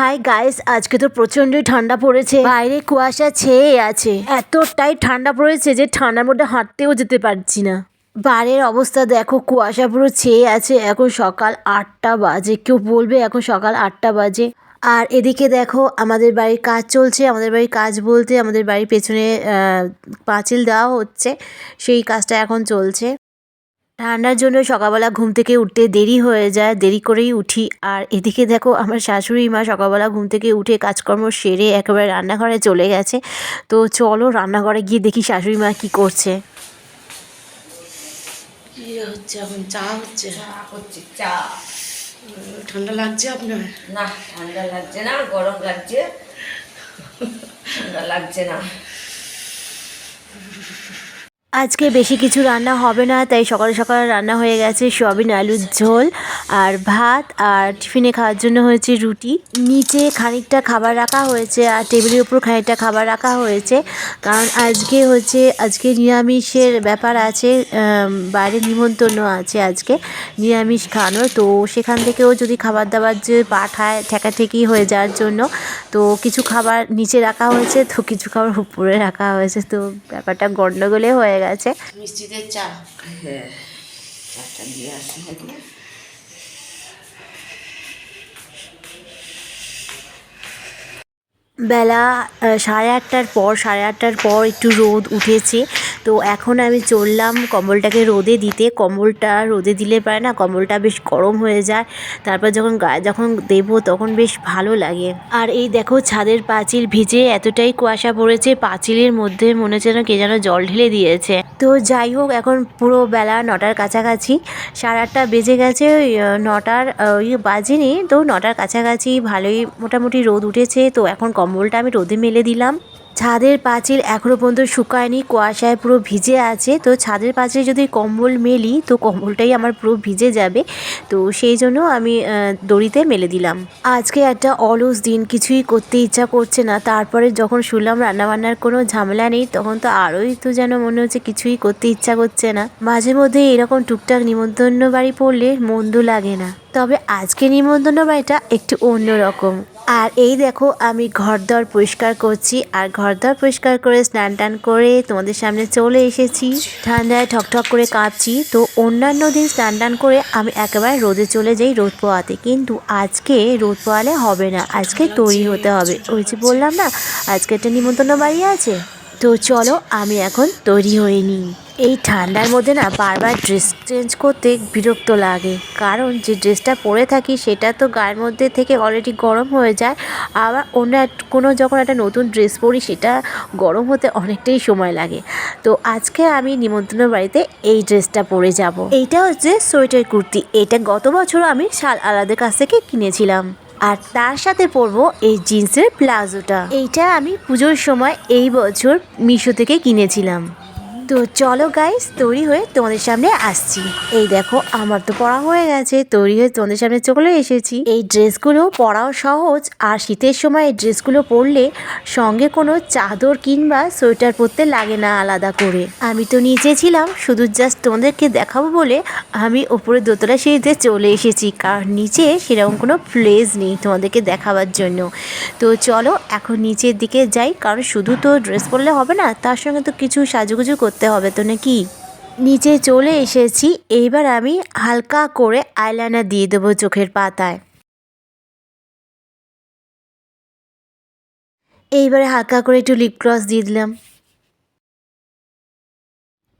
Hi guys, আজকে তো প্রচন্ডই ঠান্ডা পড়েছে। বাইরে কুয়াশা ছেয়ে আছে। এতটাই ঠান্ডা পড়েছে যে ঠান্ডার মধ্যে হাঁটতেও যেতে পারছি না। বাইরের অবস্থা দেখো, কুয়াশা পুরো ছেয়ে আছে। এখন সকাল আটটা বাজে। কেউ বলবে এখন সকাল আটটা বাজে। আর এদিকে দেখো, আমাদের বাড়ির কাজ চলছে। আমাদের বাড়ির কাজ বলতে আমাদের বাড়ির পেছনে পাঁচিল দেওয়া হচ্ছে। সেই কাজটা এখন চলছে। ঠান্ডার জন্য সকালবেলা ঘুম থেকে উঠতে দেরি হয়ে যায় দেরি করেই উঠি। আর এদিকে দেখো আমার শাশুড়ি মা সকালবেলা ঘুম থেকে উঠে কাজকর্ম সেরে একেবারে রান্নাঘরে চলে গেছে। তো চলো রান্নাঘরে গিয়ে দেখি শাশুড়ি মা কী করছে। হচ্ছে এখন? চা হচ্ছে? চা চা। ঠান্ডা লাগছে আপনার? না ঠান্ডা লাগছে না গরম লাগছে। ঠান্ডা লাগছে না। আজকে বেশি কিছু রান্না হবে না, তাই সকালে সকালে রান্না হয়ে গেছে সয়াবিন, আলুর ঝোল আর ভাত আর টিফিনে খাওয়ার জন্য হয়েছে রুটি। নিচে খানিকটা খাবার রাখা হয়েছে আর টেবিলের উপর খানিকটা খাবার রাখা হয়েছে। কারণ আজকে হচ্ছে, আজকে নিরামিষের ব্যাপার আছে বাইরে নিমন্ত্রণ আছে আজকে নিরামিষ খাওয়ানোর। তো সেখান থেকেও যদি খাবার দাবার যে পাঠায়, ঠেকাঠেকি হয়ে যাওয়ার জন্য, তো কিছু খাবার নিচে রাখা হয়েছে, তো কিছু খাবার উপরে রাখা হয়েছে। তো ব্যাপারটা গন্ডগোলে হয়ে গেছে। মিষ্টিদের চা। হ্যাঁ চাটা দিয়ে আসি বেলা আহ, সাড়ে আটটার পর সাড়ে আটটার পর একটু রোদ উঠেছে। তো এখন আমি চললাম কম্বলটাকে রোদে দিতে। কম্বলটা রোদে দিলে পারে না, কম্বলটা বেশ গরম হয়ে যায়। তারপর যখন গায়ে যখন দেবো তখন বেশ ভালো লাগে। আর এই দেখো ছাদের পাঁচিল ভিজে এতটাই কুয়াশা পড়েছে, পাঁচিলের মধ্যে মনে হচ্ছে যেন কে যেন জল ঢেলে দিয়েছে। তো যাই হোক, এখন পুরো বেলা নটার কাছাকাছি, সাড়ে আটটা বেজে গেছে, ওই নটার ওই বাজেনি, তো নটার কাছাকাছি ভালোই মোটামুটি রোদ উঠেছে। তো এখন কম্বলটা আমি রোদে মেলে দিলাম। ছাদের পাঁচিল এখনও পর্যন্ত শুকায়নি, কুয়াশায় পুরো ভিজে আছে। তো ছাদের পাঁচিলে যদি কম্বল মেলি, তো কম্বলটাই আমার পুরো ভিজে যাবে। তো সেই জন্য আমি দড়িতে মেলে দিলাম। আজকে একটা অলস দিন, কিছুই করতে ইচ্ছা করছে না। তারপরে যখন শুনলাম রান্নাবান্নার কোনো ঝামেলা নেই, তখন তো আরোই তো যেন মনে হচ্ছে কিছুই করতে ইচ্ছা করছে না। মাঝে মধ্যে এরকম টুকটাক নিমন্ত্রণ বাড়ি পড়লে মন্দ লাগে না। তবে আজকে নিমন্ত্রণ বাড়িটা একটু অন্যরকম। আর এই দেখো, আমি ঘরদর পরিষ্কার করছি। আর ঘরদর পরিষ্কার করে স্নান টান করে তোমাদের সামনে চলে এসেছি। ঠান্ডায় ঠকঠক করে কাঁপছি। তো অন্যান্য দিন স্নান টান করে আমি একেবারে রোদে চলে যাই রোদ পোয়াতে কিন্তু আজকে রোদ পোয়ালে হবে না। আজকে তৈরি হতে হবে। ওই যে বললাম না, আজকে একটা নিমন্ত্রণ বাড়ি আছে। তো চলো, আমি এখন তৈরি হয়ে নিই। এই ঠান্ডার মধ্যে না বারবার ড্রেস চেঞ্জ করতে বিরক্ত লাগে। কারণ যে ড্রেসটা পরে থাকি সেটা তো গায়ের মধ্যে থেকে অলরেডি গরম হয়ে যায়। আবার অন্য কোনো যখন একটা নতুন ড্রেস পরি সেটা গরম হতে অনেকটাই সময় লাগে। তো আজকে আমি নিমন্ত্রণ বাড়িতে এই ড্রেসটা পরে যাব। এইটা হচ্ছে সোয়েটার কুর্তি। এটা গত বছর আমি শাল আলাদের কাছ থেকে কিনেছিলাম। আর তার সাথে পরবো এই জিন্সের প্লাজোটা। এইটা আমি পুজোর সময় এই বছর মিশো থেকে কিনেছিলাম। তো চলো গাইস তৈরি হয়ে তোমাদের সামনে আসছি। এই দেখো, আমার তো পড়া হয়ে গেছে। তৈরি হয়ে তোমাদের সামনে চলে এসেছি। এই ড্রেসগুলো পরাও সহজ, আর শীতের সময় এই ড্রেসগুলো পরলে সঙ্গে কোনো চাদর কিংবা সোয়েটার পরতে লাগে না আলাদা করে। আমি তো নিচে ছিলাম, শুধু জাস্ট তোমাদেরকে দেখাবো বলে আমি ওপরে দোতলা সিঁড়িতে চলে এসেছি, কারণ নিচে সেরকম কোনো প্লেস নেই তোমাদেরকে দেখাবার জন্য। তো চলো, এখন নিচের দিকে যাই, কারণ শুধু তো ড্রেস পরলে হবে না, তার সঙ্গে তো কিছু সাজুগুজু করতে হবে তো নাকি? নিচে চলে এসেছি, এইবার আমি হালকা করে আইলাইনার দিয়ে দেবো চোখের পাতায়। এইবারে হালকা করে একটু লিপ গ্লস দিয়ে দিলাম।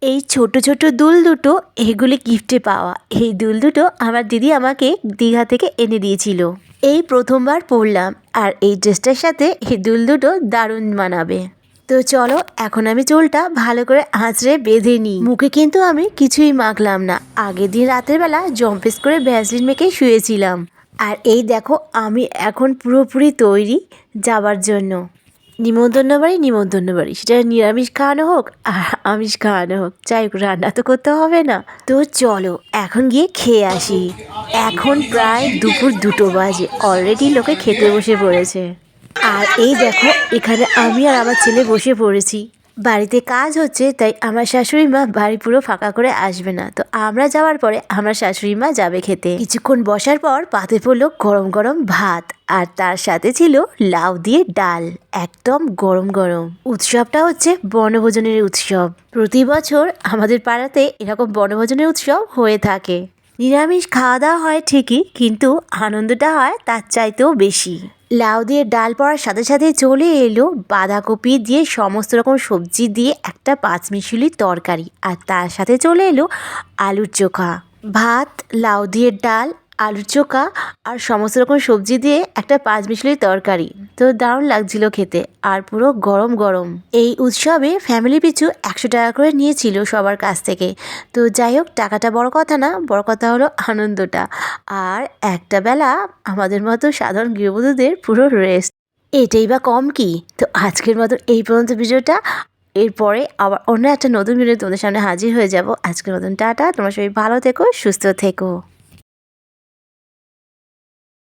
এই ছোট ছোট দুল দুটো, এগুলি গিফটে পাওয়া। এই দুল দুটো আমার দিদি আমাকে দীঘা থেকে এনে দিয়েছিল। এই প্রথমবার পরলাম, আর এই ড্রেসটার সাথে এই দুল দুটো দারুণ মানাবে। তো চলো, এখন আমি চুলটা ভালো করে আঁচড়ে বেঁধে নিই। মুখে কিন্তু আমি কিছুই মাখলাম না। আগের দিন রাতের বেলা জম্পেস করে ভ্যাসলিন মেখে শুয়েছিলাম। আর এই দেখো, আমি এখন পুরোপুরি তৈরি যাবার জন্য। নিমন্ত্রণ বাড়ি নিমন্ত্রণ বাড়ি। সেটা নিরামিষ খাওয়ানো হোক, আর আমিষ খাওয়ানো হোক। যাই হোক, রান্না তো করতে হবে না। তো চলো, এখন গিয়ে খেয়ে আসি। এখন প্রায় দুপুর দুটো বাজে। অলরেডি লোকে খেতে বসে পড়েছে। আর এই দেখো, এখানে আমি আর আমার ছেলে বসে পড়েছি। বাড়িতে কাজ হচ্ছে, তাই আমার শাশুড়ি মা বাড়ি পুরো ফাঁকা করে আসবে না। তো আমরা যাওয়ার পরে আমার শাশুড়ি মা যাবে খেতে। কিছুক্ষণ বসার পর পাতে পড়ল গরম গরম ভাত, আর তার সাথে ছিল লাউ দিয়ে ডাল, একদম গরম গরম। উৎসবটা হচ্ছে বনভোজনের উৎসব। প্রতি বছর আমাদের পাড়াতে এরকম বনভোজনের উৎসব হয়ে থাকে। নিরামিষ খাওয়া দাওয়া হয় ঠিকই, কিন্তু আনন্দটা হয় তার চাইতেও বেশি। লাউ দিয়ে ডাল পড়ার সাথে সাথে চলে এলো বাঁধাকপি দিয়ে সমস্ত রকম সবজি দিয়ে একটা পাঁচমিশুলি তরকারি, আর তার সাথে চলে এলো আলুর চোখা। ভাত, লাউ দিয়ে ডাল আলুর চোখা আর সমস্ত রকম সবজি দিয়ে একটা পাঁচ মিশালি তরকারি। তো দারুণ লাগছিল খেতে আর পুরো গরম গরম। এই উৎসবে ফ্যামিলি পিছু একশো টাকা করে নিয়েছিল সবার কাছ থেকে। তো যাই হোক, টাকাটা বড় কথা না, বড় কথা হলো আনন্দটা। আর একটা বেলা আমাদের মতো সাধারণ গৃহবধূদের পুরো রেস্ট এটাই বা কম কি? তো আজকের মতো এই পর্যন্ত ভিডিওটা। এরপরে আবার অন্য একটা নতুন ভিডিও তোমাদের সামনে হাজির হয়ে যাব। আজকের মতন টাটা, তোমার সবাই ভালো থেকো, সুস্থ থেকো।